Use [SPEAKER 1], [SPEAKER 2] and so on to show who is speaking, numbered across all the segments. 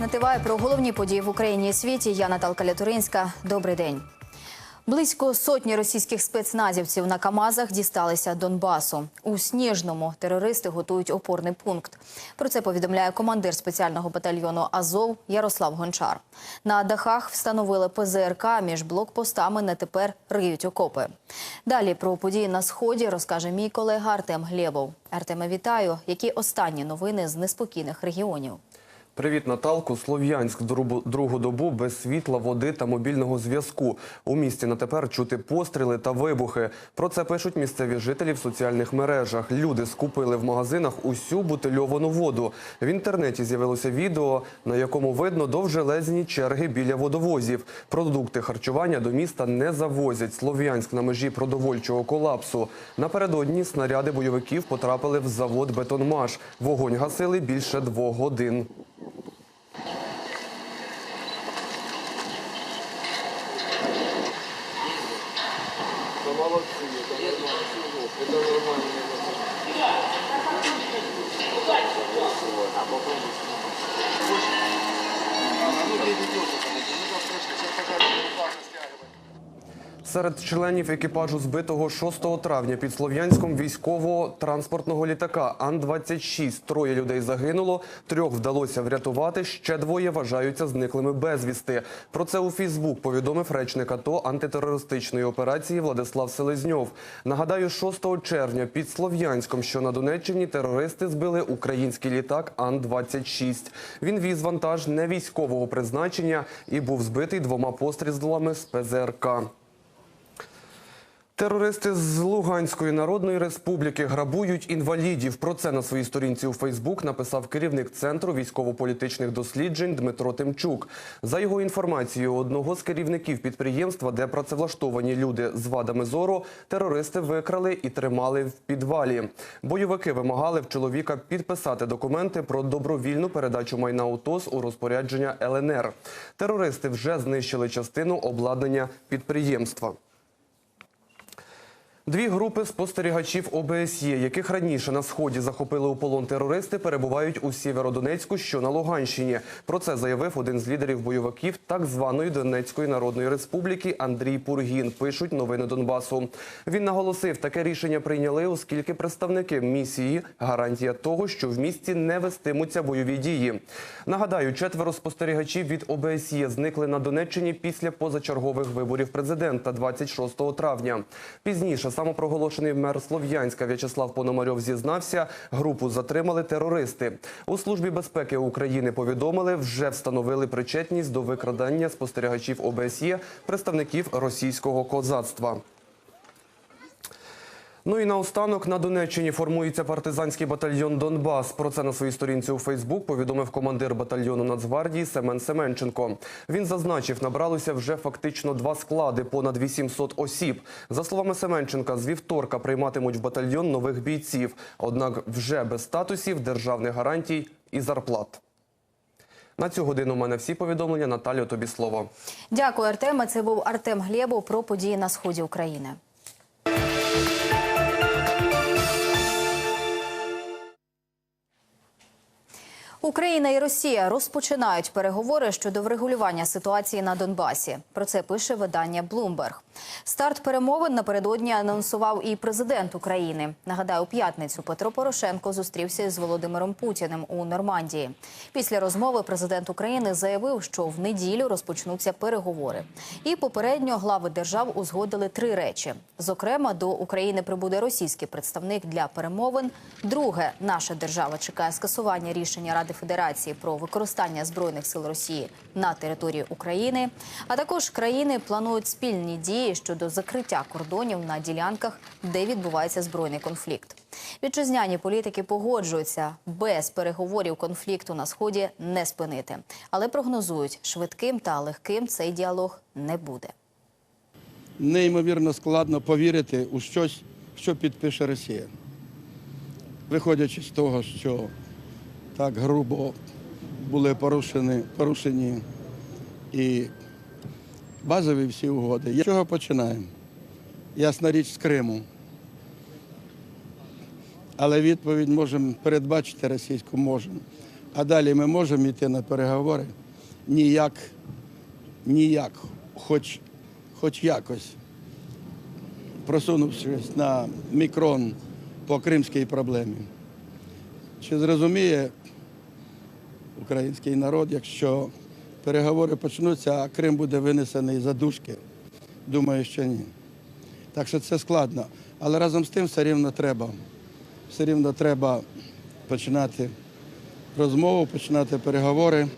[SPEAKER 1] час на ТВА про головні події в Україні і світі. Я Наталка Лятуринська. Добрий день. Близько сотні російських спецназівців на Камазах дісталися Донбасу. У Сніжному терористи готують опорний пункт. Про це повідомляє командир спеціального батальйону Азов Ярослав Гончар. На дахах встановили ПЗРК між блокпостами. Не тепер риють окопи. Далі про події на сході розкаже мій колега Артем Глєбов. Артеме, вітаю. Які останні новини з неспокійних регіонів?
[SPEAKER 2] Привіт, Наталку. Слов'янськ другу, добу без світла, води та мобільного зв'язку. У місті на тепер чути постріли та вибухи. Про це пишуть місцеві жителі в соціальних мережах. Люди скупили в магазинах усю бутильовану воду. В інтернеті з'явилося відео, на якому видно довжелезні черги біля водовозів. Продукти харчування до міста не завозять. Слов'янськ на межі продовольчого колапсу. Напередодні снаряди бойовиків потрапили в завод «Бетонмаш». Вогонь гасили більше двох годин. Серед членів екіпажу збитого 6 травня під Слов'янськом військово-транспортного літака Ан-26 троє людей загинуло, трьох вдалося врятувати, ще двоє вважаються зниклими безвісти. Про це у Фейсбук повідомив речник АТО антитерористичної операції Владислав Селезньов. Нагадаю, 6 червня під Слов'янськом, що на Донеччині, терористи збили український літак Ан-26. Він віз вантаж не військового призначення і був збитий двома пострілами з ПЗРК. Терористи з Луганської Народної Республіки грабують інвалідів. Про це на своїй сторінці у Фейсбук написав керівник центру військово-політичних досліджень Дмитро Тимчук. За його інформацією, одного з керівників підприємства, де працевлаштовані люди з вадами зору, терористи викрали і тримали в підвалі. Бойовики вимагали в чоловіка підписати документи про добровільну передачу майна УТОС у розпорядження ЛНР. Терористи вже знищили частину обладнання підприємства. Дві групи спостерігачів ОБСЄ, яких раніше на сході захопили у полон терористи, перебувають у Сєвєродонецьку, що на Луганщині. Про це заявив один з лідерів бойовиків так званої Донецької Народної Республіки Андрій Пургін. Пишуть новини Донбасу. Він наголосив, таке рішення прийняли, оскільки представники місії гарантія того, що в місті не вестимуться бойові дії. Нагадаю, четверо спостерігачів від ОБСЄ зникли на Донеччині після позачергових виборів президента 26 травня. Пізніше самопроголошений мер Слов'янська В'ячеслав Пономарьов зізнався, групу затримали терористи. У службі безпеки України повідомили, вже встановили причетність до викрадання спостерігачів ОБСЄ представників російського козацтва. Ну і наостанок на Донеччині формується партизанський батальйон Донбас. Про це на своїй сторінці у Фейсбук повідомив командир батальйону Нацгвардії Семен Семенченко. Він зазначив, набралося вже фактично два склади, понад 800 осіб. За словами Семенченка, з вівторка прийматимуть в батальйон нових бійців, однак вже без статусів, державних гарантій і зарплат. На цю годину у мене всі повідомлення. Наталю, тобі слово.
[SPEAKER 1] Дякую, Артеме. Це був Артем Глєбов про події на сході України. Україна і Росія розпочинають переговори щодо врегулювання ситуації на Донбасі. Про це пише видання Bloomberg. Старт перемовин напередодні анонсував і президент України. Нагадаю, у п'ятницю Петро Порошенко зустрівся із Володимиром Путіним у Нормандії. Після розмови президент України заявив, що в неділю розпочнуться переговори. І попередньо глави держав узгодили три речі: зокрема, до України прибуде російський представник для перемовин. Друге, наша держава чекає скасування рішення Ради Федерації про використання збройних сил Росії на території України. А також країни планують спільні дії щодо закриття кордонів на ділянках, де відбувається збройний конфлікт. Вітчизняні політики погоджуються без переговорів конфлікту на сході не спинити, але прогнозують, швидким та легким цей діалог не буде.
[SPEAKER 3] неймовірно складно повірити у щось, що підпише Росія. Виходячи з того, що так грубо були порушені, порушені і базові всі угоди. З чого починаємо? Ясна річ з Криму. Але відповідь можемо передбачити російську можемо. А далі ми можемо йти на переговори ніяк, ніяк, хоч, хоч якось, просунувшись на мікрон по кримській проблемі. Чи зрозуміє український народ, якщо переговори почнуться, а Крим буде винесений за дужки? Думаю, що ні. Так що це складно. Але разом з тим все рівно треба. Все рівно треба починати розмову, починати переговори.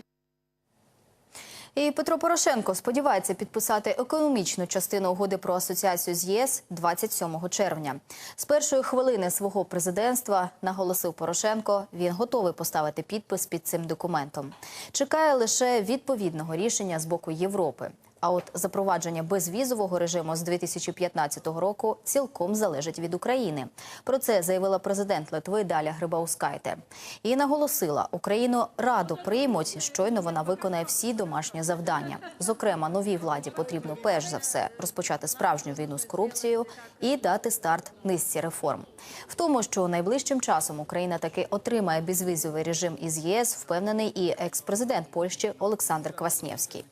[SPEAKER 1] І Петро Порошенко сподівається підписати економічну частину угоди про асоціацію з ЄС 27 червня. З першої хвилини свого президентства наголосив Порошенко, він готовий поставити підпис під цим документом. Чекає лише відповідного рішення з боку Європи. А от запровадження безвізового режиму з 2015 року цілком залежить від України. Про це заявила президент Литви Даля Грибаускайте. І наголосила, Україну радо приймуть, щойно вона виконає всі домашні завдання. Зокрема, новій владі потрібно перш за все розпочати справжню війну з корупцією і дати старт низці реформ. В тому, що найближчим часом Україна таки отримає безвізовий режим із ЄС, впевнений і екс-президент Польщі Олександр Кваснєвський.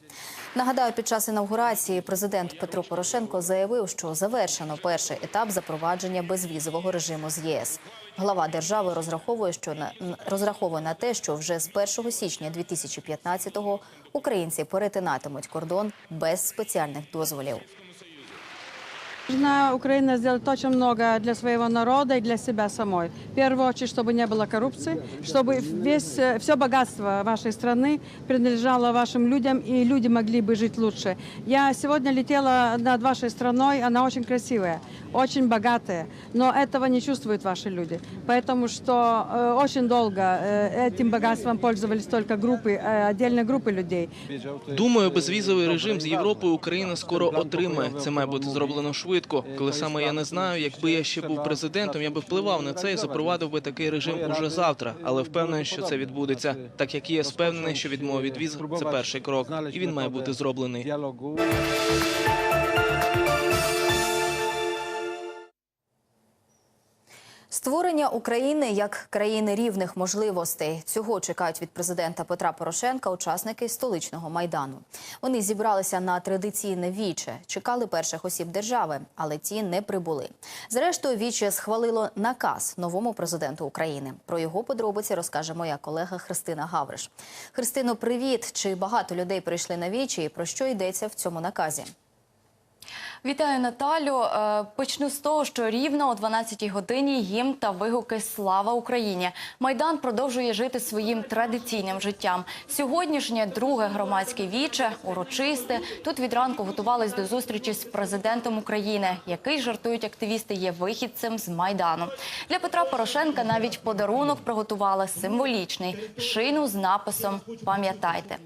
[SPEAKER 1] Нагадаю, під час інаугурації президент Петро Порошенко заявив, що завершено перший етап запровадження безвізового режиму з ЄС. Глава держави розраховує, що на розраховує на те, що вже з 1 січня 2015-го українці перетинатимуть кордон без спеціальних дозволів.
[SPEAKER 4] Должна Украина сделать очень много для своего народа и для себя самой. В первую очередь, чтобы не было коррупции, чтобы весь, э, все богатство вашей страны принадлежало вашим людям, и люди могли бы жить лучше. Я сегодня летела над вашей страной, она очень красивая, очень богатая, но этого не чувствуют ваши люди. Поэтому что э, очень долго э, этим богатством пользовались только группы, э, отдельные группы людей.
[SPEAKER 5] Думаю, безвізовий режим з Європою Україна скоро отримає. Це має бути зроблено швидко. Коли саме я не знаю, якби я ще був президентом, я би впливав на це і запровадив би такий режим уже завтра. Але впевнений, що це відбудеться. Так як є я впевнений, що відмова від віз це перший крок, і він має бути зроблений.
[SPEAKER 1] Створення України як країни рівних можливостей цього чекають від президента Петра Порошенка учасники столичного майдану. Вони зібралися на традиційне віче, чекали перших осіб держави, але ті не прибули. Зрештою, віче схвалило наказ новому президенту України. Про його подробиці розкаже моя колега Христина Гавриш. Христино, привіт! Чи багато людей прийшли на вічі? І про що йдеться в цьому наказі?
[SPEAKER 6] Вітаю Наталю. Е, Почну з того, що рівно о 12-й годині гімн та вигуки Слава Україні. Майдан продовжує жити своїм традиційним життям. Сьогоднішнє друге громадське віче, урочисте. Тут від ранку готувались до зустрічі з президентом України, який жартують активісти, є вихідцем з майдану. Для Петра Порошенка навіть подарунок приготували символічний шину з написом Пам'ятайте.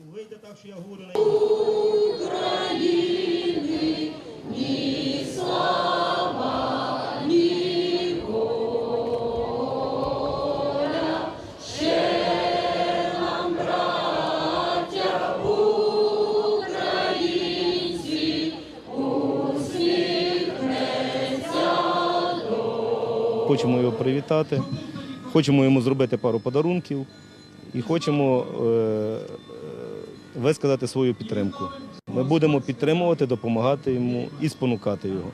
[SPEAKER 7] Хочемо його привітати, хочемо йому зробити пару подарунків і хочемо е, е, висказати свою підтримку. Ми будемо підтримувати, допомагати йому і спонукати його.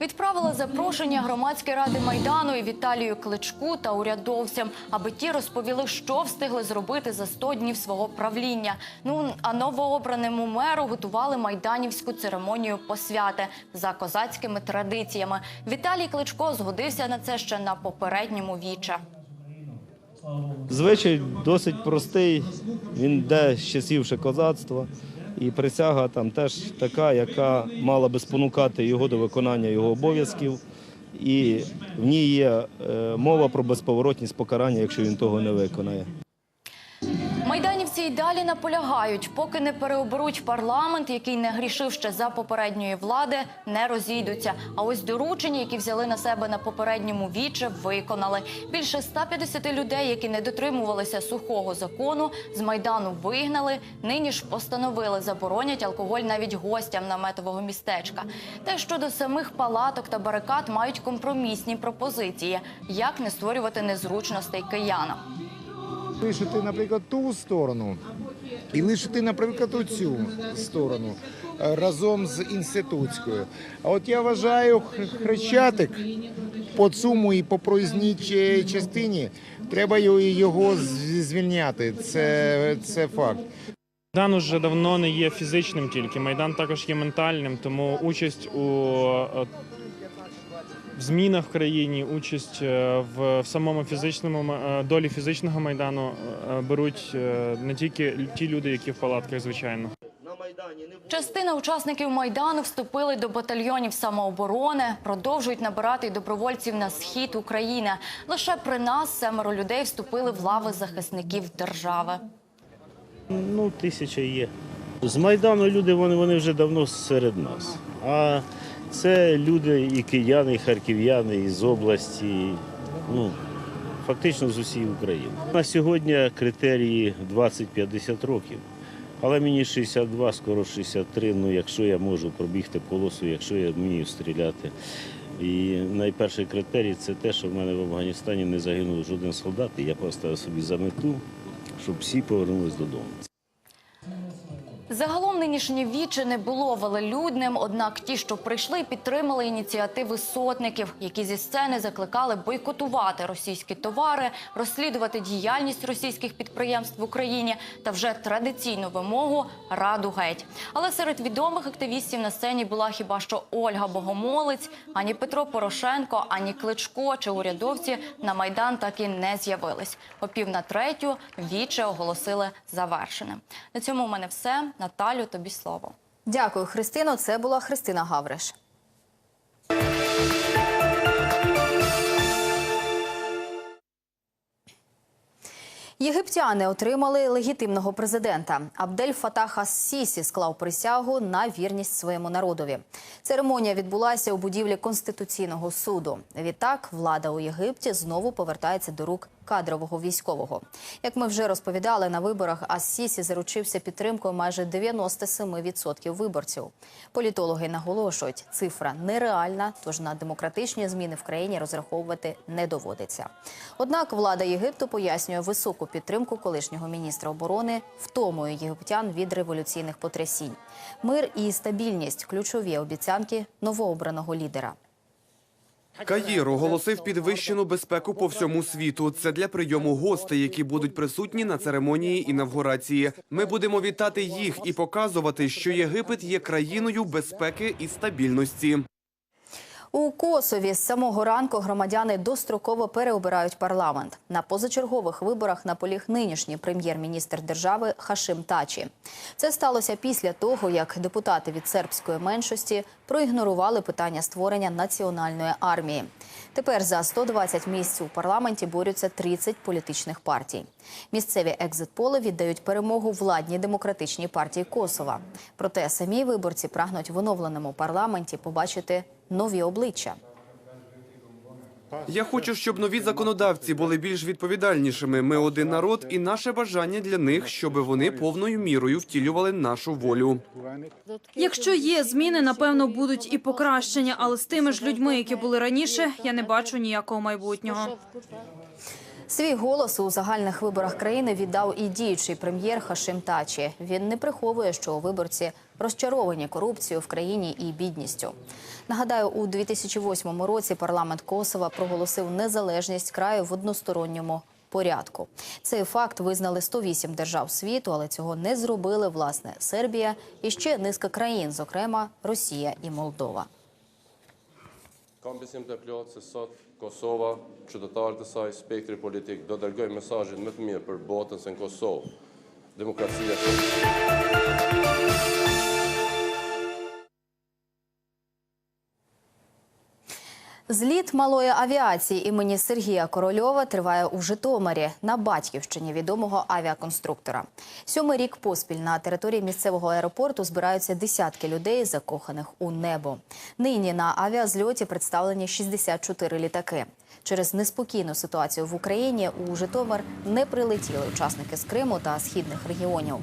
[SPEAKER 6] Відправили запрошення громадської ради майдану і Віталію Кличку та урядовцям, аби ті розповіли, що встигли зробити за 100 днів свого правління. Ну а новообраному меру готували майданівську церемонію посвяти за козацькими традиціями. Віталій Кличко згодився на це ще на попередньому віче.
[SPEAKER 7] Звичай досить простий, він йде з часів ще козацтва. І присяга там теж така, яка мала би спонукати його до виконання його обов'язків. І в ній є е, мова про безповоротність покарання, якщо він того не виконає.
[SPEAKER 6] Далі наполягають, поки не переоберуть парламент, який не грішив ще за попередньої влади, не розійдуться. А ось доручення, які взяли на себе на попередньому віче, виконали. Більше 150 людей, які не дотримувалися сухого закону, з майдану вигнали. Нині ж постановили заборонять алкоголь навіть гостям наметового містечка. Та й щодо самих палаток та барикад мають компромісні пропозиції, як не створювати незручностей киянам.
[SPEAKER 8] Лишити, наприклад, ту сторону і лишити, наприклад, оцю сторону е, разом з інститутською. А от я вважаю, хрещатик по цьому і по проїзній частині треба його- звільняти. Це, це факт.
[SPEAKER 9] Майдан уже давно не є фізичним тільки. Майдан також є ментальним, тому участь у е, в змінах в країні, участь е, в, самому фізичному е, долі фізичного майдану е, беруть не тільки ті люди, які в палатках, звичайно.
[SPEAKER 6] Частина учасників майдану вступили до батальйонів самооборони, продовжують набирати добровольців на схід України. Лише при нас семеро людей вступили в лави захисників держави.
[SPEAKER 7] Ну, тисяча є. З Майдану люди вони, вони вже давно серед нас. А це люди і кияни, і харків'яни, і з області, ну, фактично з усієї України. На сьогодні критерії 20-50 років. Але мені 62, скоро 63, ну якщо я можу пробігти полосу, якщо я вмію стріляти. І найперший критерій це те, що в мене в Афганістані не загинув жоден солдат, і я поставив собі за мету, щоб всі повернулись додому.
[SPEAKER 6] Загалом нинішнє віче не було велелюдним, однак ті, що прийшли, підтримали ініціативи сотників, які зі сцени закликали бойкотувати російські товари, розслідувати діяльність російських підприємств в Україні та вже традиційну вимогу раду геть. Але серед відомих активістів на сцені була хіба що Ольга Богомолець, ані Петро Порошенко, ані Кличко чи урядовці на майдан так і не з'явились. О пів на третю віче оголосили завершеним. На цьому у мене все. Наталю, тобі слово.
[SPEAKER 1] Дякую, Христино. Це була Христина Гавриш. Єгиптяни отримали легітимного президента. Абдель Фатах ас-Сісі склав присягу на вірність своєму народові. Церемонія відбулася у будівлі Конституційного суду. Відтак влада у Єгипті знову повертається до рук кадрового військового. Як ми вже розповідали на виборах, ас-Сісі заручився підтримкою майже 97% виборців. Політологи наголошують, цифра нереальна, тож на демократичні зміни в країні розраховувати не доводиться. Однак влада Єгипту пояснює високу підтримку колишнього міністра оборони втомою єгиптян від революційних потрясінь. Мир і стабільність ключові обіцянки новообраного лідера.
[SPEAKER 2] Каїр оголосив підвищену безпеку по всьому світу. Це для прийому гостей, які будуть присутні на церемонії інавгурації. Ми будемо вітати їх і показувати, що Єгипет є країною безпеки і стабільності.
[SPEAKER 1] У Косові з самого ранку громадяни достроково переобирають парламент. На позачергових виборах наполіг нинішній прем'єр-міністр держави Хашим Тачі. Це сталося після того, як депутати від сербської меншості проігнорували питання створення національної армії. Тепер за 120 місць у парламенті борються 30 політичних партій. Місцеві екзит-поли віддають перемогу владній демократичній партії Косова. Проте самі виборці прагнуть в оновленому парламенті побачити нові обличчя.
[SPEAKER 2] Я хочу, щоб нові законодавці були більш відповідальнішими. Ми один народ, і наше бажання для них, щоб вони повною мірою втілювали нашу волю.
[SPEAKER 10] Якщо є зміни, напевно, будуть і покращення, але з тими ж людьми, які були раніше, я не бачу ніякого майбутнього.
[SPEAKER 1] Свій голос у загальних виборах країни віддав і діючий прем'єр Хашим Тачі. Він не приховує, що виборці розчаровані корупцією в країні і бідністю. Нагадаю, у 2008 році парламент Косова проголосив незалежність краю в односторонньому порядку. Цей факт визнали 108 держав світу, але цього не зробили власне Сербія і ще низка країн, зокрема Росія і Молдова.
[SPEAKER 11] Të Kosova, qytetarët e saj, spektri politik do dërgoj mesazhin më të mirë për botën se në Kosovë. Demokracia
[SPEAKER 1] Зліт малої авіації імені Сергія Корольова триває у Житомирі на батьківщині відомого авіаконструктора. Сьомий рік поспіль на території місцевого аеропорту збираються десятки людей, закоханих у небо. Нині на авіазльоті представлені 64 літаки. Через неспокійну ситуацію в Україні у Житомир не прилетіли учасники з Криму та східних регіонів.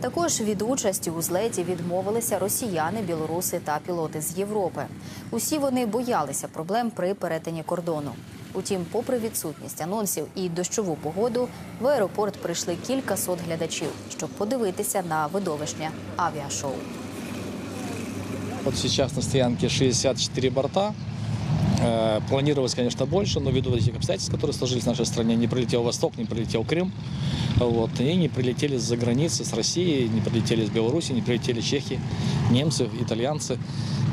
[SPEAKER 1] Також від участі у злеті відмовилися росіяни, білоруси та пілоти з Європи. Усі вони боялися проблем при перетині кордону. Утім, попри відсутність анонсів і дощову погоду, в аеропорт прийшли кілька сот глядачів, щоб подивитися на видовищне авіашоу.
[SPEAKER 12] Вот сейчас на стоянке 64 борта. Э, Планировалось, конечно, больше, но ввиду этих обстоятельств, которые сложились в нашей стране, не прилетел Восток, не прилетел Крым, вот, и не прилетели с-за границы, с России, не прилетели с Беларуси, не прилетели чехи, немцы, итальянцы.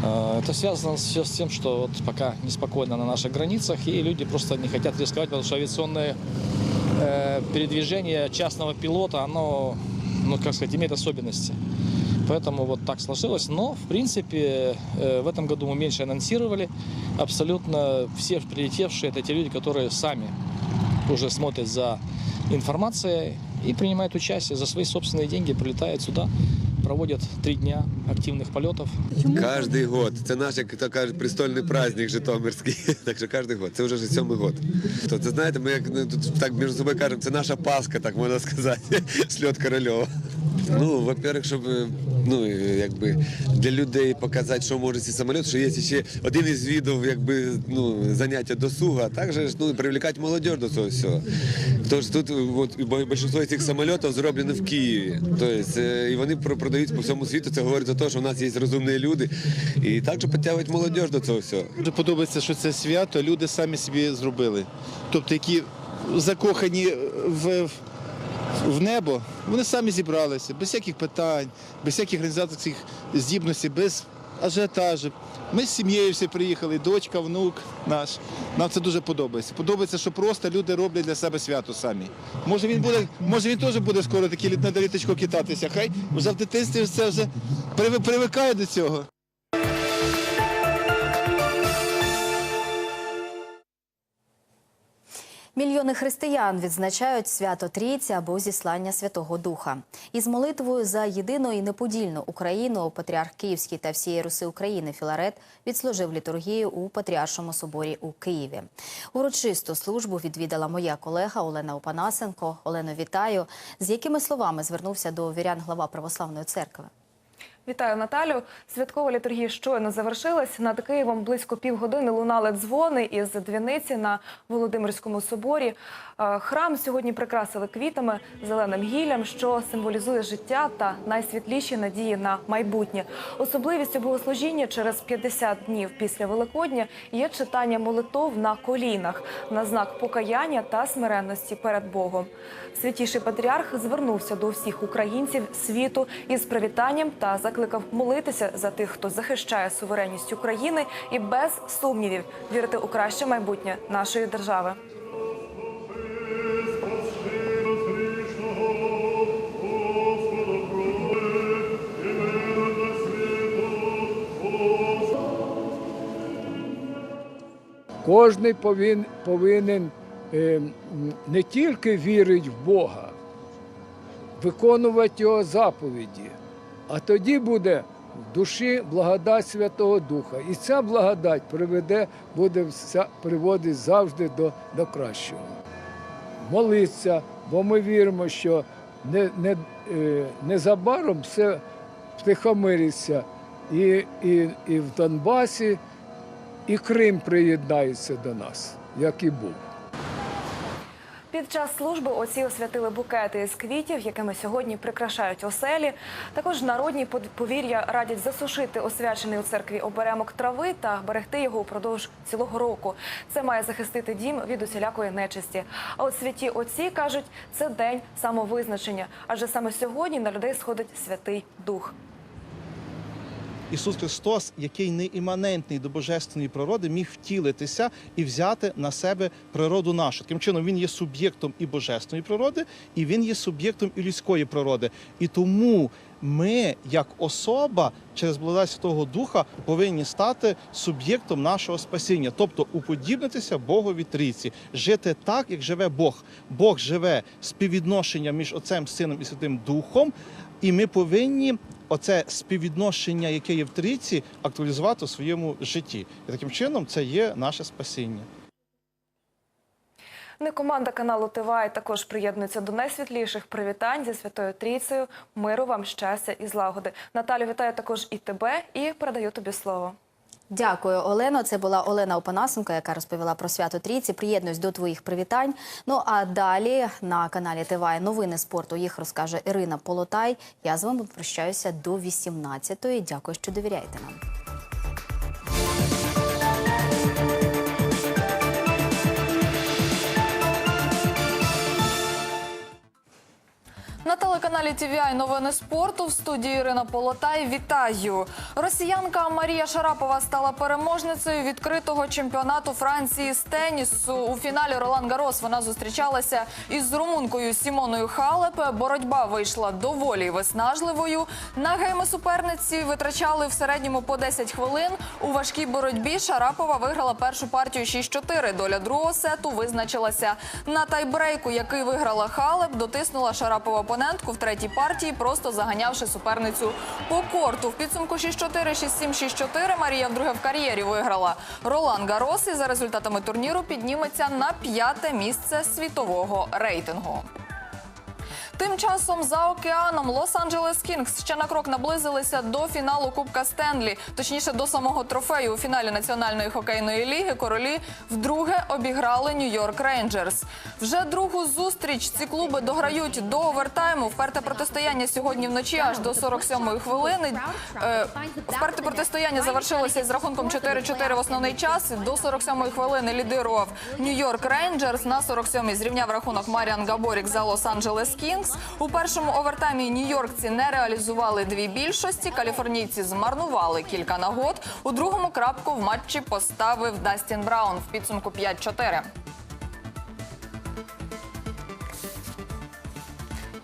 [SPEAKER 12] Э, Это связано все с тем, что вот пока неспокойно на наших границах, и люди просто не хотят рисковать, потому что авиационное э, передвижение частного пилота, оно, ну, как сказать, имеет особенности. Поэтому вот так сложилось. Но, в принципе, э, в этом году мы меньше анонсировали. Абсолютно все прилетевшие это те люди, которые сами уже смотрят за информацией и принимают участие за свои собственные деньги, прилетают сюда, проводят три дня активных полетов.
[SPEAKER 13] Кожний год. Це наш, як то кажуть, престольний праздник Житомирський. Так що кожен год. Це вже сьомий год. То це знаєте, ми як ну, тут так між собою кажемо, це наша Пасха, так можна сказати. Сльот Корольова. Ну, во-первых, щоб ну, якби для людей показати, що може цей самоліт, що є ще один із видів якби, ну, заняття досугу, а також ну, привлекати молодь до цього всього. Тож тут от, більшість цих самолітів зроблені в Києві. Тобто, і вони про- продають по всьому світу. Це говорить за те, що в нас є розумні люди. І також підтягують молодь до цього всього.
[SPEAKER 14] Дуже подобається, що це свято люди самі собі зробили. Тобто, які закохані в, в небо, вони самі зібралися, без всяких питань, без всяких організаторських здібностей, без ажіотажу. Ми з сім'єю всі приїхали, дочка, внук наш. Нам це дуже подобається. Подобається, що просто люди роблять для себе свято самі. Може він буде, може він теж буде скоро такий на літочку китатися. Хай вже в дитинстві це вже привикає до цього.
[SPEAKER 1] Мільйони християн відзначають свято Трійці або зіслання Святого Духа. Із молитвою за єдину і неподільну Україну патріарх Київський та всієї Руси України Філарет відслужив літургію у Патріаршому соборі у Києві. Урочисту службу відвідала моя колега Олена Опанасенко. Олено, вітаю. З якими словами звернувся до вірян глава православної церкви?
[SPEAKER 15] Вітаю Наталю. Святкова літургія щойно завершилась. Над Києвом близько півгодини лунали дзвони із дзвіниці на Володимирському соборі. Е, Храм сьогодні прикрасили квітами, зеленим гіллям, що символізує життя та найсвітліші надії на майбутнє. Особливістю богослужіння через 50 днів після Великодня є читання молитов на колінах на знак покаяння та смиренності перед Богом. Святіший патріарх звернувся до всіх українців світу із привітанням та закликав молитися за тих, хто захищає суверенність України і без сумнівів вірити у краще майбутнє нашої держави.
[SPEAKER 16] Кожний повин, повинен е, не тільки вірити в Бога, виконувати Його заповіді, а тоді буде в душі благодать Святого Духа. І ця благодать приведе, буде вся, приводить завжди до, до кращого. Молиться, бо ми віримо, що не, не, е, незабаром все втихомириться і, і, і в Донбасі, і Крим приєднається до нас, як і був.
[SPEAKER 15] Під час служби отці освятили букети із квітів, якими сьогодні прикрашають оселі. Також народні повір'я радять засушити освячений у церкві оберемок трави та берегти його упродовж цілого року. Це має захистити дім від усілякої нечисті. А от святі отці кажуть, це день самовизначення, адже саме сьогодні на людей сходить святий дух.
[SPEAKER 14] Ісус Христос, який не іманентний до божественної природи, міг втілитися і взяти на себе природу нашу. Таким чином, він є суб'єктом і божественної природи, і він є суб'єктом і людської природи. І тому ми, як особа, через благодать Святого Духа, повинні стати суб'єктом нашого спасіння, тобто уподібнитися Богові трійці, жити так, як живе Бог. Бог живе співвідношення між Отцем, Сином і Святим Духом. І ми повинні оце співвідношення, яке є в трійці, актуалізувати у своєму житті. І таким чином це є наше спасіння.
[SPEAKER 15] Не команда каналу Тивай також приєднується до найсвітліших привітань зі святою трійцею. Миру вам щастя і злагоди. Наталю, вітаю також і тебе і передаю тобі слово.
[SPEAKER 1] Дякую, Олено. Це була Олена Опанасенко, яка розповіла про свято Трійці. Приєднуюсь до твоїх привітань. Ну а далі на каналі ТВА новини спорту їх розкаже Ірина Полотай. Я з вами прощаюся до 18-ї. Дякую, що довіряєте нам.
[SPEAKER 17] На телеканалі TVI новини спорту в студії Ірина Полотай. Вітаю! Росіянка Марія Шарапова стала переможницею відкритого чемпіонату Франції з тенісу. У фіналі Ролан Гарос вона зустрічалася із румункою Сімоною Халеп. Боротьба вийшла доволі виснажливою. Нагайми суперниці витрачали в середньому по 10 хвилин. У важкій боротьбі Шарапова виграла першу партію 6-4. Доля другого сету визначилася на тайбрейку, який виграла Халеп. Дотиснула Шарапова опонентку в третій партії, просто заганявши суперницю по корту. В підсумку 6-4, 6-7, 6-4 Марія вдруге в кар'єрі виграла. Ролан Гарос і за результатами турніру підніметься на п'яте місце світового рейтингу. Тим часом за океаном Лос-Анджелес Кінгс ще на крок наблизилися до фіналу Кубка Стенлі, точніше до самого трофею у фіналі Національної хокейної ліги. Королі вдруге обіграли Нью-Йорк Рейнджерс. Вже другу зустріч ці клуби дограють до овертайму. Вперте протистояння сьогодні вночі аж до 47-ї хвилини. Е, Вперте протистояння завершилося із рахунком 4-4 в основний час. До 47-ї хвилини лідирував Нью-Йорк Рейнджерс. На 47-й зрівняв рахунок Маріан Габорік за Лос-Анджелес Кінгс. У першому овертаймі нью-йоркці не реалізували дві більшості. Каліфорнійці змарнували кілька нагод. У другому крапку в матчі поставив Дастін Браун в підсумку 5-4.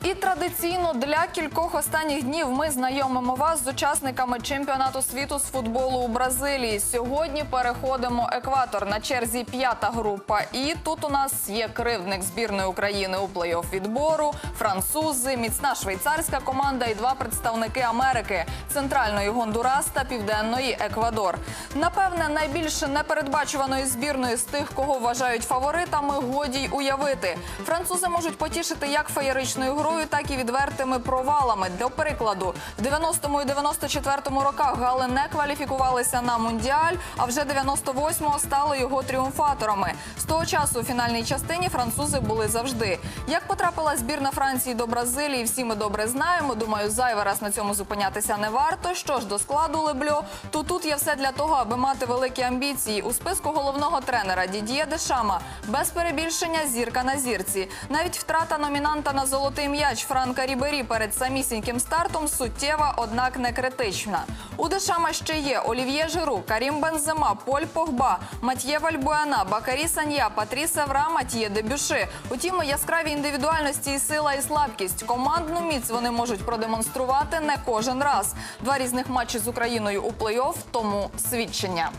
[SPEAKER 17] І традиційно для кількох останніх днів ми знайомимо вас з учасниками чемпіонату світу з футболу у Бразилії. Сьогодні переходимо екватор на черзі п'ята група. І тут у нас є кривдник збірної України у плей-офф відбору, французи, міцна швейцарська команда і два представники Америки центральної Гондурас та південної Еквадор. Напевне, найбільш непередбачуваної збірної з тих, кого вважають фаворитами, годі й уявити. Французи можуть потішити як феєричною грою, так і відвертими провалами. До прикладу, в 90-му і 94-му роках гали не кваліфікувалися на мундіаль, а вже 98-го стали його тріумфаторами. З того часу у фінальній частині французи були завжди. Як потрапила збірна Франції до Бразилії, всі ми добре знаємо. Думаю, зайвий раз на цьому зупинятися не варто. Що ж до складу Лебльо, то тут є все для того, аби мати великі амбіції. У списку головного тренера Дід'є Дешама без перебільшення зірка на зірці. Навіть втрата номінанта на золотий м'яч Франка Рібері перед самісіньким стартом суттєва, однак не критична. У Дешама ще є Олів'є Жиру, Карім Бензема, Поль Погба, Матьє Вальбуена, Бакарі Санья, Патріс Евра, Матьє Дебюши. Утім, яскраві індивідуальності і сила і слабкість. Командну міць вони можуть продемонструвати не кожен раз. Два різних матчі з Україною у плей-офф тому свідчення.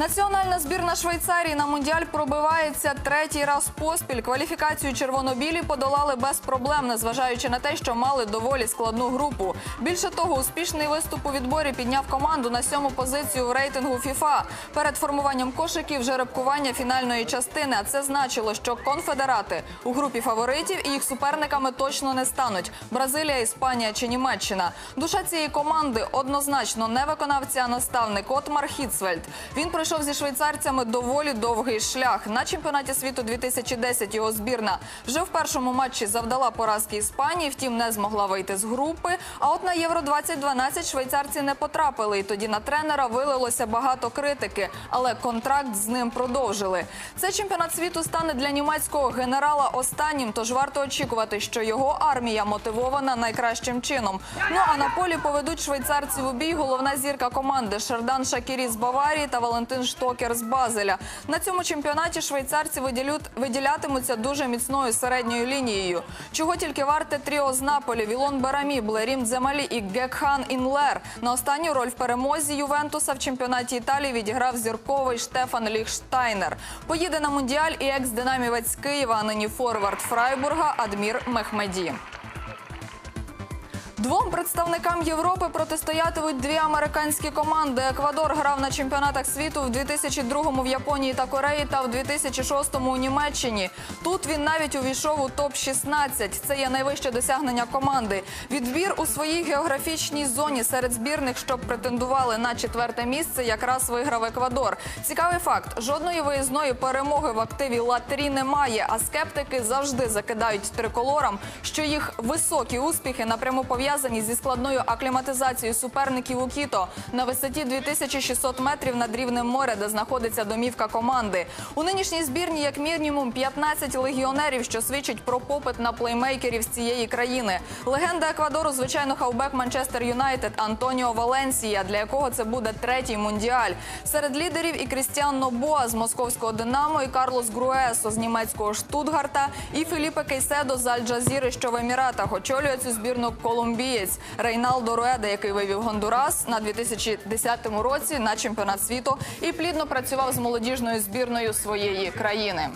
[SPEAKER 17] Національна збірна Швейцарії на мундіаль пробивається третій раз поспіль. Кваліфікацію червонобілі подолали без проблем, незважаючи на те, що мали доволі складну групу. Більше того, успішний виступ у відборі підняв команду на сьому позицію в рейтингу ФІФА. Перед формуванням кошиків жеребкування фінальної частини. А це значило, що конфедерати у групі фаворитів і їх суперниками точно не стануть: Бразилія, Іспанія чи Німеччина. Душа цієї команди однозначно не виконавці, а наставник Отмар Хіцвельд. Він пройшов зі швейцарцями доволі довгий шлях. На чемпіонаті світу 2010 його збірна вже в першому матчі завдала поразки Іспанії, втім не змогла вийти з групи. А от на Євро 2012 швейцарці не потрапили. І тоді на тренера вилилося багато критики, але контракт з ним продовжили. Цей чемпіонат світу стане для німецького генерала останнім, тож варто очікувати, що його армія мотивована найкращим чином. Ну а на полі поведуть швейцарців у бій головна зірка команди Шердан Шакірі з Баварії та Валентин Штокер з Базеля. На цьому чемпіонаті швейцарці виділятимуться дуже міцною середньою лінією. Чого тільки варте тріо з Наполі, Вілон Берамі, Блерім Дземалі і Гекхан Інлер. На останню роль в перемозі Ювентуса в чемпіонаті Італії відіграв зірковий Штефан Ліхштайнер. Поїде на мундіаль і екс-динамівець Києва, а нині форвард Фрайбурга Адмір Мехмеді. Двом представникам Європи протистоятимуть дві американські команди. Еквадор грав на чемпіонатах світу в 2002 в Японії та Кореї та в 2006 у Німеччині. Тут він навіть увійшов у топ 16 Це є найвище досягнення команди. Відбір у своїй географічній зоні серед збірних, що претендували на четверте місце, якраз виграв Еквадор. Цікавий факт: жодної виїзної перемоги в активі Латері немає. А скептики завжди закидають триколорам, що їх високі успіхи напряму пов'язані зі складною акліматизацією суперників у Кіто на висоті 2600 метрів над рівнем моря, де знаходиться домівка команди. У нинішній збірні як мінімум 15 легіонерів, що свідчить про попит на плеймейкерів з цієї країни. Легенда Еквадору, звичайно, хавбек Манчестер Юнайтед Антоніо Валенсія, для якого це буде третій мундіаль. Серед лідерів і Крістіан Нобоа з московського Динамо, і Карлос Груесо з німецького Штутгарта, і Філіпе Кейседо з Аль-Джазіри, що в Еміратах очолює цю збірну колумбієць Рейналдо Руеда, який вивів Гондурас на 2010 році на чемпіонат світу і плідно працював з молодіжною збірною своєї країни.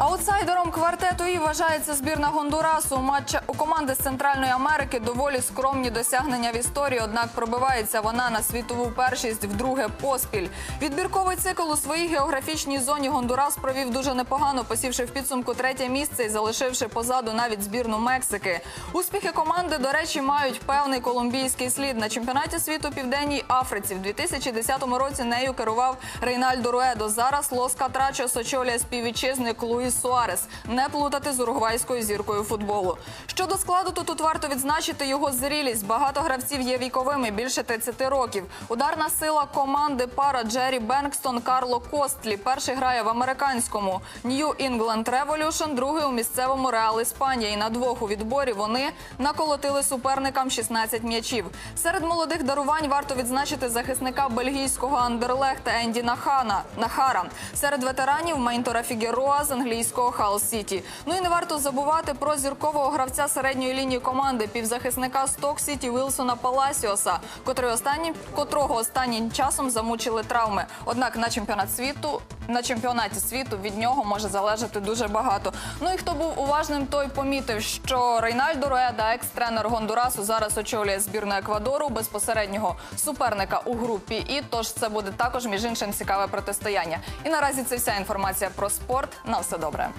[SPEAKER 17] Аутсайдером квартету і вважається збірна Гондурасу. У матчі у команди з Центральної Америки доволі скромні досягнення в історії, однак пробивається вона на світову першість вдруге поспіль. Відбірковий цикл у своїй географічній зоні Гондурас провів дуже непогано, посівши в підсумку третє місце і залишивши позаду навіть збірну Мексики. Успіхи команди, до речі, мають певний колумбійський слід на чемпіонаті світу Південній Африці. В 2010 році нею керував Рейнальдо Руедо. Зараз Лос Катрачос очолює співвітчизник Луїс Суарес. Не плутати з уругвайською зіркою футболу. Щодо складу, то тут варто відзначити його зрілість. Багато гравців є віковими більше 30 років. Ударна сила команди пара Джері Бенкстон Карло Костлі. Перший грає в американському New England Revolution, другий у місцевому Реал Іспанія. І на двох у відборі вони наколотили суперникам 16 м'ячів. Серед молодих дарувань варто відзначити захисника бельгійського Андерлехта Енді Нахана Нахара. Серед ветеранів Мейнтора Фігероа з англійського Хал Сіті. Ну і не варто забувати про зіркового гравця середньої лінії команди півзахисника Сток Сіті Вілсона Паласіоса, котрий останнім котрого останнім часом замучили травми. Однак на чемпіонат світу на чемпіонаті світу від нього може залежати дуже багато. Ну і хто був уважним, той помітив, що Рейнальдо Руеда, екс-тренер Гондурасу, зараз очолює збірну Еквадору безпосереднього суперника у групі. І тож це буде також між іншим цікаве протистояння. І наразі це вся інформація про спорт. На все добре.